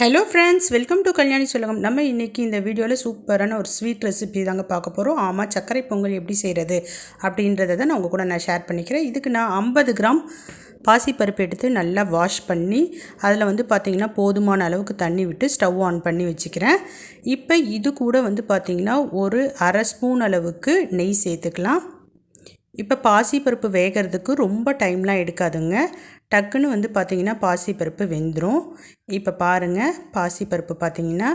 Hello friends welcome to Kalyani சுலகம் நம்ம இன்றைக்கி இந்த வீடியோவில் சூப்பரான ஒரு ஸ்வீட் ரெசிபி தாங்க பார்க்க போகிறோம் ஆமாம் சர்க்கரை பொங்கல் எப்படி செய்கிறது அப்படின்றத தான் நான் உங்கள் கூட நான் ஷேர் பண்ணிக்கிறேன். இதுக்கு நான் ஐம்பது கிராம் பாசிப்பருப்பு எடுத்து நல்லா வாஷ் பண்ணி அதில் வந்து பார்த்திங்கன்னா போதுமான அளவுக்கு தண்ணி விட்டு ஸ்டவ் ஆன் பண்ணி வச்சுக்கிறேன். இப்போ இது கூட வந்து பார்த்திங்கன்னா ஒரு அரை ஸ்பூன் அளவுக்கு நெய் சேர்த்துக்கலாம். இப்போ பாசிப்பருப்பு வேகிறதுக்கு ரொம்ப டைம்லாம் எடுக்காதுங்க. டக்குன்னு வந்து பார்த்திங்கன்னா பாசிப்பருப்பு வெந்துடும் இப்போ பாருங்கள் பாசிப்பருப்பு பார்த்திங்கன்னா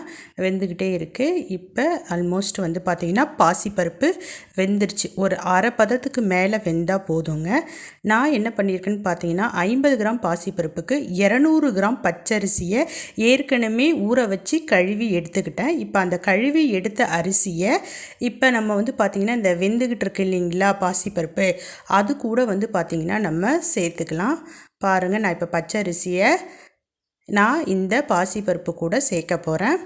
வெந்துக்கிட்டே இருக்குது இப்போ ஆல்மோஸ்ட் வந்து பார்த்திங்கன்னா பாசிப்பருப்பு வெந்துருச்சு. ஒரு அரை பதத்துக்கு மேலே வெந்தால் போதுங்க. நான் என்ன பண்ணியிருக்கேன்னு பார்த்தீங்கன்னா ஐம்பது கிராம் பாசிப்பருப்புக்கு இரநூறு கிராம் பச்சரிசியை ஏற்கனவே ஊற வச்சு கழுவி எடுத்துக்கிட்டேன். இப்போ அந்த கழுவி எடுத்த அரிசியை இப்போ நம்ம வந்து பார்த்திங்கன்னா இந்த வெந்துக்கிட்டு இருக்கு இல்லைங்களா பாசிப்பருப்பு அது கூட வந்து பார்த்திங்கன்னா நம்ம சேர்த்துக்கலாம். பாருங்கள் நான் இப்போ பச்சரிசியை நான் இந்த பாசிப்பருப்பு கூட சேர்க்க போகிறேன்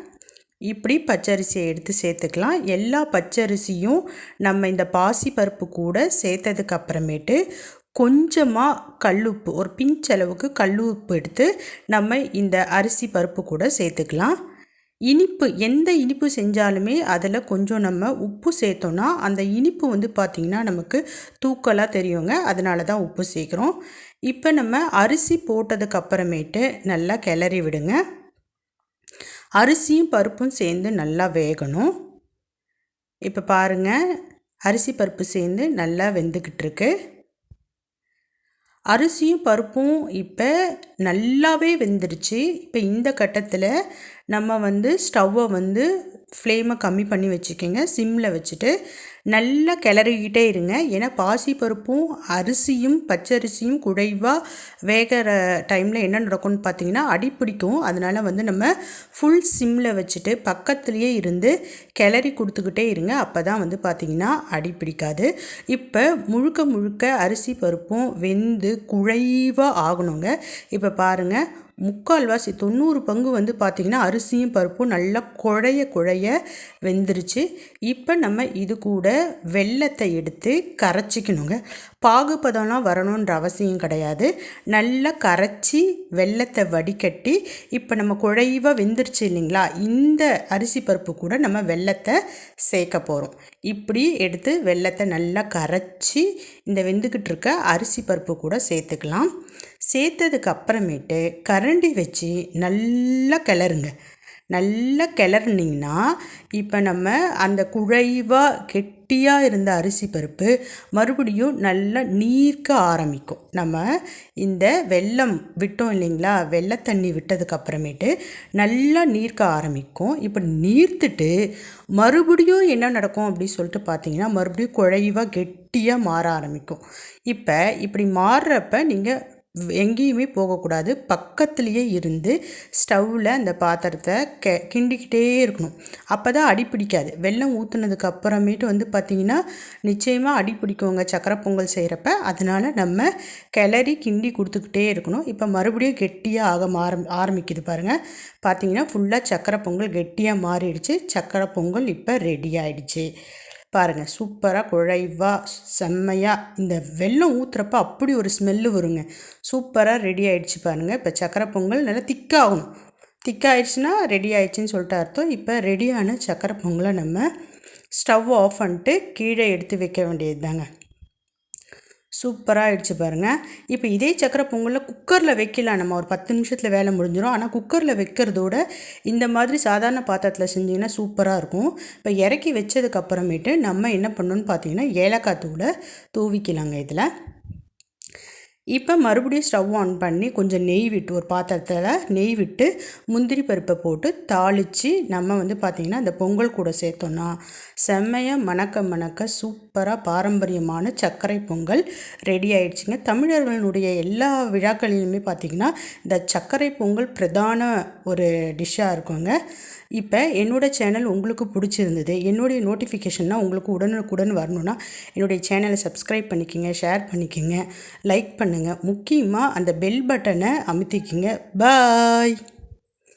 இப்படி பச்சரிசியை எடுத்து சேர்த்துக்கலாம். எல்லா பச்சரிசியும் நம்ம இந்த பாசிப்பருப்பு கூட சேர்த்ததுக்கு அப்புறமேட்டு கொஞ்சமாக கல்லுப்பு ஒரு பிஞ்ச் அளவுக்கு கல்லுப்பு எடுத்து நம்ம இந்த அரிசி பருப்பு கூட சேர்த்துக்கலாம். இனிப்பு எந்த இனிப்பு செஞ்சாலுமே அதில் கொஞ்சம் நம்ம உப்பு சேர்த்தோன்னா அந்த இனிப்பு வந்து பார்த்திங்கன்னா நமக்கு தூக்கலாக தெரியுங்க. அதனால தான் உப்பு சேர்க்குறோம். இப்போ நம்ம அரிசி போட்டதுக்கு அப்புறமேட்டு நல்லா கிளறி விடுங்க. அரிசியும் பருப்பும் சேர்ந்து நல்லா வேகணும். இப்போ பாருங்கள் அரிசி பருப்பு சேர்ந்து நல்லா வெந்துக்கிட்டு இருக்கு. அரிசியும் பருப்பும் இப்போ நல்லாவே வெந்துருச்சு இப்போ இந்த கட்டத்தில் நம்ம வந்து ஸ்டவ்வை வந்து ஃப்ளேமை கம்மி பண்ணி வச்சுக்கோங்க. சிம்மில் வச்சுட்டு நல்லா கிளறிக்கிட்டே இருங்க. ஏன்னா பாசிப்பருப்பும் அரிசியும் பச்சரிசியும் குழைவாக வேகிற டைமில் என்ன நடக்கும்னு பார்த்தீங்கன்னா அடி பிடிக்கும். அதனால் வந்து நம்ம ஃபுல் சிம்மில் வச்சுட்டு பக்கத்துலேயே இருந்து கிளறி கொடுத்துக்கிட்டே இருங்க. அப்போ தான் வந்து பார்த்திங்கன்னா அடி பிடிக்காது. இப்போ முழுக்க முழுக்க அரிசி பருப்பும் வெந்து குழைவாக ஆகணுங்க. இப்போ பாருங்கள் முக்கால்வாசி தொண்ணூறு பங்கு வந்து பார்த்திங்கன்னா அரிசியும் பருப்பும் நல்லா குழைய குழைய வெந்துருச்சு. இப்போ நம்ம இது கூட வெள்ளத்தை எடுத்து கரைச்சிக்கணுங்க. பாகுபதம்லாம் வரணுன்ற அவசியம் கிடையாது. நல்லா கரைச்சி வெள்ளத்தை வடிகட்டி இப்போ நம்ம குழைவாக வெந்துருச்சு இல்லைங்களா? இந்த அரிசி பருப்பு கூட நம்ம வெள்ளத்தை சேர்க்க போகிறோம் இப்படி எடுத்து வெள்ளத்தை நல்லா கரைச்சி இந்த வெந்துக்கிட்டு இருக்க அரிசி பருப்பு கூட சேர்த்துக்கலாம். சேர்த்ததுக்கு அப்புறமேட்டு கரண்டி வச்சு நல்லா கிளறுங்க. நல்லா கிளறினீங்கன்னா இப்போ நம்ம அந்த குழைவாக கெட்டியாக இருந்த அரிசி பருப்பு மறுபடியும் நல்லா நீர்க்க ஆரம்பிக்கும். நம்ம இந்த வெள்ளம் விட்டோம் இல்லைங்களா? வெள்ளை தண்ணி விட்டதுக்கு அப்புறமேட்டு நல்லா நீர்க்க ஆரம்பிக்கும். இப்போ நீர்த்துட்டு மறுபடியும் என்ன நடக்கும் அப்படின்னு சொல்லிட்டு பார்த்தீங்கன்னா மறுபடியும் குழைவாக கெட்டியாக மாற ஆரம்பிக்கும். இப்போ இப்படி மாறுறப்ப நீங்கள் எங்கேயுமே போகக்கூடாது. பக்கத்துலேயே இருந்து ஸ்டவ்வில் அந்த பாத்திரத்தை கெ கிண்டிக்கிட்டே இருக்கணும். அப்போ தான் அடி பிடிக்காது. வெள்ளம் ஊற்றுனதுக்கு அப்புறமேட்டு வந்து பார்த்திங்கன்னா நிச்சயமாக அடி பிடிக்குவோங்க சக்கரை பொங்கல் செய்கிறப்ப அதனால் நம்ம கிளறி கிண்டி கொடுத்துக்கிட்டே இருக்கணும். இப்போ மறுபடியும் கெட்டியாக ஆக ஆரம் ஆரம்பிக்குது பாருங்கள் பார்த்திங்கன்னா ஃபுல்லாக சக்கரை பொங்கல் கெட்டியாக மாறிடுச்சு. சக்கரை பொங்கல் இப்போ ரெடி ஆகிடுச்சு பாருங்கள் சூப்பராக குழைவாக செம்மையாக இந்த வெள்ளம் ஊற்றுறப்ப அப்படி ஒரு ஸ்மெல்லு வருங்க. சூப்பராக ரெடி ஆகிடுச்சு பாருங்கள் இப்போ சக்கரை பொங்கல் நல்லா திக்காகணும். திக்காயிடுச்சுன்னா ரெடி ஆயிடுச்சுன்னு சொல்லிட்டு அர்த்தம். இப்போ ரெடியான சக்கரை பொங்கலை நம்ம ஸ்டவ் ஆஃப் பண்ணிட்டு கீழே எடுத்து வைக்க வேண்டியது தாங்க சூப்பராக ஆகிடுச்சு பாருங்கள் இப்போ இதே சக்கரை பொங்கலில் குக்கரில் வைக்கலாம். நம்ம ஒரு பத்து நிமிஷத்தில் வேலை முடிஞ்சிடும் ஆனால் குக்கரில் வைக்கிறதோட இந்த மாதிரி சாதாரண பாத்திரத்தில் செஞ்சிங்கன்னா சூப்பராக இருக்கும். இப்போ இறக்கி வச்சதுக்கப்புறமேட்டு நம்ம என்ன பண்ணணும்னு பார்த்தீங்கன்னா ஏலக்காய் தூளை தூவிக்கலாங்க இதில். இப்போ மறுபடியும் ஸ்டவ் ஆன் பண்ணி கொஞ்சம் நெய் விட்டு ஒரு பாத்திரத்தில் நெய் விட்டு முந்திரி பருப்பை போட்டு தாளித்து நம்ம வந்து பார்த்திங்கன்னா அந்த பொங்கல் கூட சேர்த்தோன்னா செம்மையாக மணக்க மணக்க சூப்பராக பாரம்பரியமான சர்க்கரை பொங்கல் ரெடி ஆயிடுச்சுங்க. தமிழர்களுடைய எல்லா விழாக்களிலுமே பார்த்திங்கன்னா இந்த சர்க்கரை பொங்கல் பிரதான ஒரு டிஷ்ஷாக இருக்குங்க. இப்போ என்னோடய சேனல் உங்களுக்கு பிடிச்சிருந்தது என்னுடைய நோட்டிஃபிகேஷன்னா உங்களுக்கு உடனுக்குடன் வரணுன்னா என்னுடைய சேனலை சப்ஸ்கிரைப் பண்ணிக்கோங்க ஷேர் பண்ணிக்கோங்க லைக் பண்ணுங்கள் முக்கியமாக அந்த பெல் பட்டனை அமுத்திக்கிங்க. பாய்